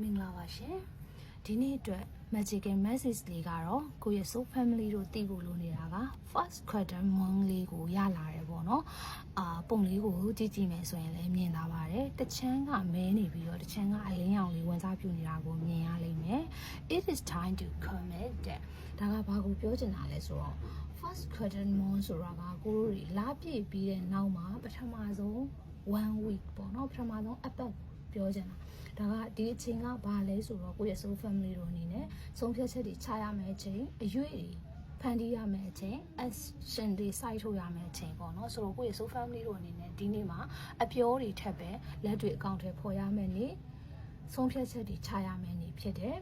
မင်္ဂလာပါရှင်ဒီနေ့အတွက် magical message လေးကတော့ကိုယ့်ရဲ့ soul family တို့သိဖို့လိုနေတာက first quarter moon လေးကိုရလာတယ်ပေါ့နော်အာပုံလေးကိုကြည့်ကြည့်မယ်ဆိုရင်လည်းမြင်လာပါတယ်တချမ်းကမဲနေပြီးတော့တချမ်းကအလင်းရောင်လေးဝင်စားပြူနေတာကိုမြင်ရလိမ့်မယ် it is time to commit တဲ့ဒါကဘာကိုပြောချင်တာလဲဆိုတော့ first quarter moon ဆိုတာကကိုတို့တွေလာပြည့်ပြီးတဲ့နောက်မှာပထမဆုံး1 week ပေါ့နော်ပထမဆုံးအပတ် ပြောချင်တာဒါကဒီအချိန်ကဘာလဲဆိုတော့ကိုယ့်ရဲ့ soul family တို့အနေနဲ့ဆုံးဖြတ်ချက်တွေချရမယ့်အချိန်အရွေ့တွေဖန်တီးရမယ့်အချိန် action တွေစိုက်ထုတ်ရမယ့်အချိန်ပေါ့နော်ဆိုတော့ကိုယ့်ရဲ့ soul family တို့အနေနဲ့ဒီနေ့မှာအပြောတွေထက်ပဲလက်တွေအကောင့်ထဲပေါ်ရမယ့်နေ့ဆုံးဖြတ်ချက်တွေချရမယ့်နေ့ဖြစ်တယ်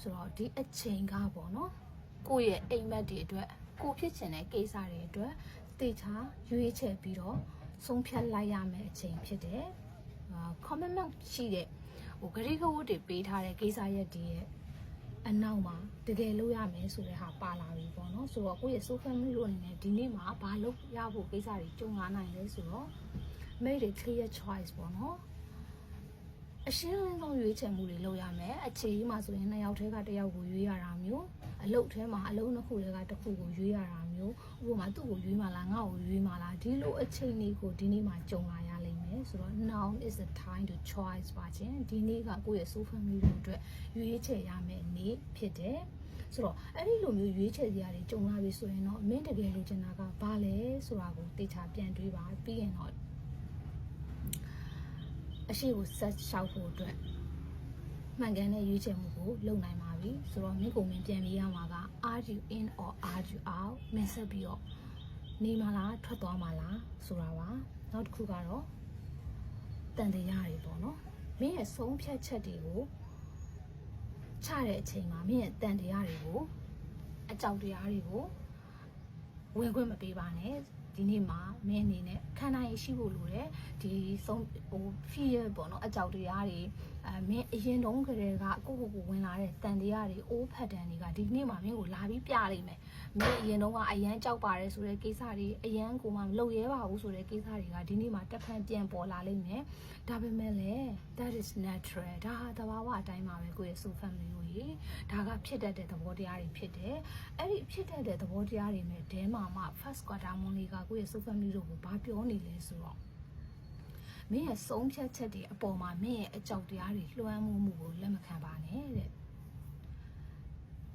ဆိုတော့ဒီအချိန်ကပေါ့နော်ကိုယ့်ရဲ့အိမ်မက်တွေအတွက်ကိုဖြစ်ချင်တဲ့ကိစ္စတွေအတွက်တေချာရွေးချယ်ပြီးတော့ ဆုံးဖြတ်လိုက်ရမယ့်အချိန်ဖြစ်တယ်အာ commitment ရှိတဲ့ဟိုဂရိကဝတ်တွေပေးထားတဲ့ကိစ္စရက်တွေရဲ့အနောက်မှာတကယ်လို့ရမယ်ဆိုတဲ့ဟာပါလာပြီပေါ့နော်ဆိုတော့ကိုယ့်ရဲ့ soul family တို့အနေနဲ့ဒီနေ့မှာဘာလုပ်ရဖို့ကိစ္စတွေကြုံလာနိုင်လဲဆိုတော့ made a clear choice ပေါ့နော် အရှင်းလင်းဆုံးရွေးချယ်မှုတွေလုပ်ရမယ်အခြေကြီးမှာဆိုရင်နှစ်ယောက်တည်းကတစ်ယောက်ကိုရွေးရတာမျိုးအလုတ်ထဲမှာအလုံးနှစ်ခုတည်းကတစ်ခုကိုရွေးရတာမျိုးဥပမာသူ့ကိုရွေးမှလားငါ့ကိုရွေးမှလားဒီလိုအချိန်လေးကိုဒီနေ့မှာကြုံလာရလိမ့်မယ်ဆိုတော့ now is the time to choice ပါချင်းဒီနေ့ကကိုယ့်ရဲ့ soul family တို့အတွက်ရွေးချယ်ရမယ့်နေ့ဖြစ်တယ်ဆိုတော့အဲ့ဒီလိုမျိုးရွေးချယ်စရာတွေကြုံလာပြီဆိုရင်တော့မင်းတကယ်လိုချင်တာကဘာလဲဆိုတာကိုတေချာပြန်တွေးပါပြီးရင်တော့ အရှိကိုဆက်လျှောက်ဖို့အတွက်မှန်ကန်တဲ့ရွေးချယ်မှုကိုလုပ်နိုင်ပါပြီဆိုတော့မင်းကိုမင်းပြန်ပြီးရမှာက are you in or are you out မင်းဆက်ပြီးတော့နေမလားထွက်သွားမလားဆိုတာပါနောက်တစ်ခုကတော့တန်တရားတွေပေါ့နော်မင်းရဲ့ဆုံးဖြတ်ချက်တွေကိုချတဲ့အချိန်မှာမင်းရဲ့တန်တရားတွေကိုအကြောက်တရားတွေကိုဝင်ခွင့်မပေးပါနဲ့ ဒီနေ့မှာမင်းအနေနဲ့ခန္ဓာရည်ရှိဖို့လိုတယ်ဒီဆုံးဟို fear ပေါ့နော်အကြောက်တရားတွေအဲမင်းအရင်တုန်းကတည်းကကိုယ့်ကိုယ်ကိုဝင်လာတဲ့တန်တရားတွေအိုးဖတ်တန်တွေကဒီနေ့မှာမင်းကိုလာပြီးပြလိမ့်မယ်မင်းအရင်တုန်းကအရန်ကြောက်ပါတယ်ဆိုတဲ့ကိစ္စတွေအရန်ကိုမှမလုပ်ရဲပါဘူးဆိုတဲ့ကိစ္စတွေကဒီနေ့မှာတက်ဖန်ပြန်ပေါ်လာလိမ့်မယ်ဒါပေမဲ့လည်း that is natural ဒါဟာသဘာဝအတိုင်းပါပဲကိုယ့်ရဲ့ soul family ကိုရေဒါကဖြစ်တတ်တဲ့သဘောတရားတွေဖြစ်တယ်အဲ့ဒီဖြစ်တတ်တဲ့သဘောတရားတွေနဲ့ဒဲမှာမှ first quarter moon လေးကကိုယ့်ရဲ့ soul family တို့ကိုဘာပြောနေလဲဆိုတော့မင်းရဲ့ဆုံးဖြတ်ချက်တွေအပေါ်မှာမင်းရဲ့အကြောက်တရားတွေလွှမ်းမိုးမှုကိုလက်မခံပါနဲ့တဲ့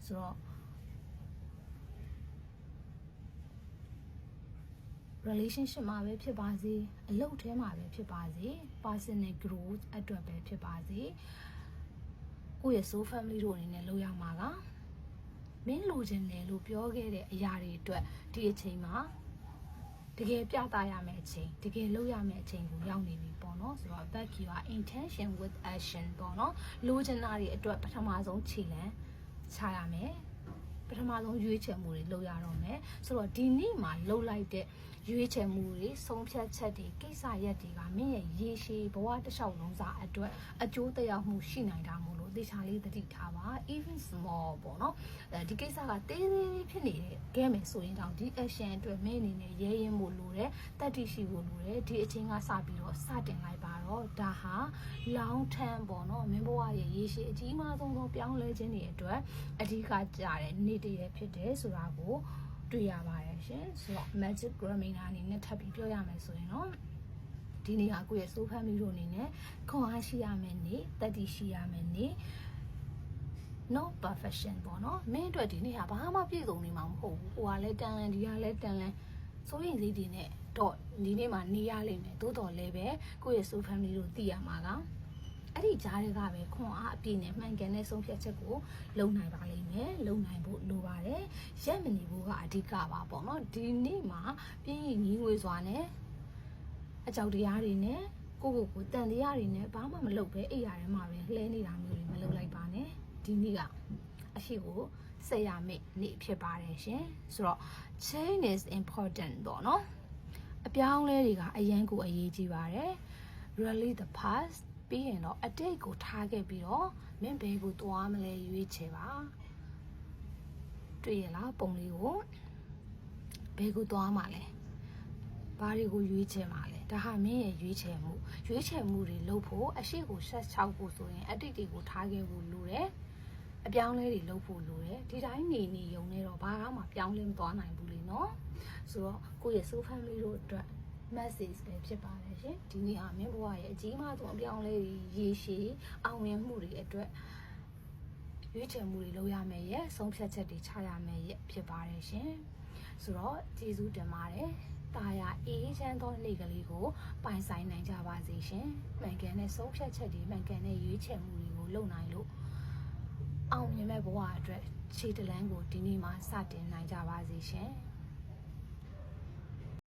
ဆိုတော့ relationship မှာပဲဖြစ်ပါစေအလုပ်ထဲမှာပဲဖြစ်ပါစေ personal growth အတွက်ပဲဖြစ်ပါစေကိုယ့်ရဲ့ soul family တို့အနေနဲ့လုပ်ရမှာကမင်းလိုချင်တယ်လို့ပြောခဲ့တဲ့အရာတွေအတွက်ဒီအချိန်မှာ တကယ်ပြသရမယ့်အချိန်တကယ်လုပ်ရမယ့်အချိန်ကိုရောက်နေပြီပေါ့နော်ဆိုတော့ back your intention with action ပေါ့နော်လိုချင်တာတွေအတွက်ပထမဆုံးခြေလမ်းချရမယ်ပ ထမဆုံးရွေးချယ်မှုတွေလုပ်ရတော့မယ်ဆိုတော့ဒီနေ့မှာလှုပ်လိုက်တဲ့ရွေးချယ်မှုတွေဆုံးဖြတ်ချက်တွေကိစ္စရက်တွေကမင်းရဲ့ရေရှည်ဘဝတစ်လျှောက်လုံးစာအတွက်အကျိုးသက်ရောက်မှုရှိနိုင်တာမို့လို့သေချာလေးသတိထားပါ even small ပေါ့နော်အဲဒီကိစ္စကတေးသေးလေးဖြစ်နေတယ်ခဲ့မယ်ဆိုရင်တောင်ဒီ action အတွက်မင်းအနေနဲ့ရဲရင်ဖို့လိုတယ်တတ်တိရှိဖို့လိုတယ်ဒီအချိန်ကစပြီးတော့စတင်လိုက်ပါ တော့ဒါဟာ long term ပေါ့နော်မင်းဘဝရဲ့ရေရှည်အကြီးမားဆုံးသောပြောင်းလဲခြင်းတွေအတွက်အဓိကကြတဲ့နေ့တည်းရဖြစ်တယ်ဆိုတာကိုတွေ့ရပါတယ်ရှင်ဆိုတော့ magic grammar အနေနဲ့ထပ်ပြီးပြောရမယ်ဆိုရင်တော့ဒီနေ့ဟာကိုယ့်ရဲ့ soul family တို့အနေနဲ့ခွန်အားရှိရမယ်နေ့တတိရှိရမယ်နေ့ no perfection ပေါ့နော်မင်းအတွက်ဒီနေ့ဟာဘာမှပြည့်စုံနေမှာမဟုတ်ဘူးဟိုကလည်းတန်လန်ဒီကလည်းတန်လန် စိုးရင်လေးတွေနဲ့တော့ဒီနေ့မှာနေရလိမ့်မယ်သို့တော်လည်းပဲကိုယ့်ရဲ့ soul family တို့သိရမှာကအဲ့ဒီကြားတွေကပဲခွန်အားအပြည့်နဲ့မှန်ကန်တဲ့ဆုံးဖြတ်ချက်ကိုလုံနိုင်ပါလိမ့်မယ်လုံနိုင်ဖို့လိုပါတယ်ရက်မနေဖို့ကအဓိကပါပေါ့နော်ဒီနေ့မှာပြင်းရင်ညီငွေစွာနဲ့အကြောက်တရားတွေနဲ့ကိုယ့်ကိုယ်ကိုတန်တရားတွေနဲ့ဘာမှမလုပ်ပဲအိပ်ရတယ်မှာပဲလှဲနေတာမျိုးတွေမလုပ်လိုက်ပါနဲ့ဒီနေ့ကအရှိကို ဆက်ရမယ့်နေ့ဖြစ်ပါတယ်ရှင်ဆိုတော့ change is important ပေါ့နော်အပြောင်းလဲတွေကအရန်ကိုအရေးကြီးပါတယ် really the past ပြီးရင်တော့အတိတ်ကိုထားခဲ့ပြီးတော့မင်းဘယ်ကိုသွားမလဲရွေးချယ်ပါတွေ့ရလားပုံလေးကိုဘယ်ကိုသွားမှာလဲဘာတွေကိုရွေးချယ်မှာလဲဒါဟာမင်းရဲ့ရွေးချယ်မှုရွေးချယ်မှုတွေလုပ်ဖို့အရှိကိုဆက်ချောက်ဖို့ဆိုရင်အတိတ်တွေကိုထားခဲ့ဖို့လိုတယ် အပြောင်းလဲတွေလုပ်ဖို့လိုတယ်ဒီတိုင်းနေနေရုံနဲ့တော့ဘာမှပြောင်းလဲမသွားနိုင်ဘူးလေနော်ဆိုတော့ကိုယ့်ရဲ့ soul family တို့အတွက် message ပဲဖြစ်ပါတယ်ရှင်ဒီနေ့အမင်းဘဝရဲ့အကြီးမားဆုံးအပြောင်းလဲတွေရေရှည်အောင်မြင်မှုတွေအတွက်ရွေးချယ်မှုတွေလုပ်ရမယ်ရဲ့ဆုံးဖြတ်ချက်တွေချရမယ်ရဲ့ဖြစ်ပါတယ်ရှင်ဆိုတော့ကျေးဇူးတင်ပါတယ်တာယာအေးချမ်းသောနေ့ကလေးကိုပိုင်ဆိုင်နိုင်ကြပါစေရှင်။မှန်ကန်တဲ့ဆုံးဖြတ်ချက်တွေမှန်ကန်တဲ့ရွေးချယ်မှုတွေကိုလုပ်နိုင်လို့ အောင်မြင်မဲ့ဘဝအတွက်ခြေတလန်းကိုဒီနေ့မှစတင်နိုင်ကြပါစေရှင်။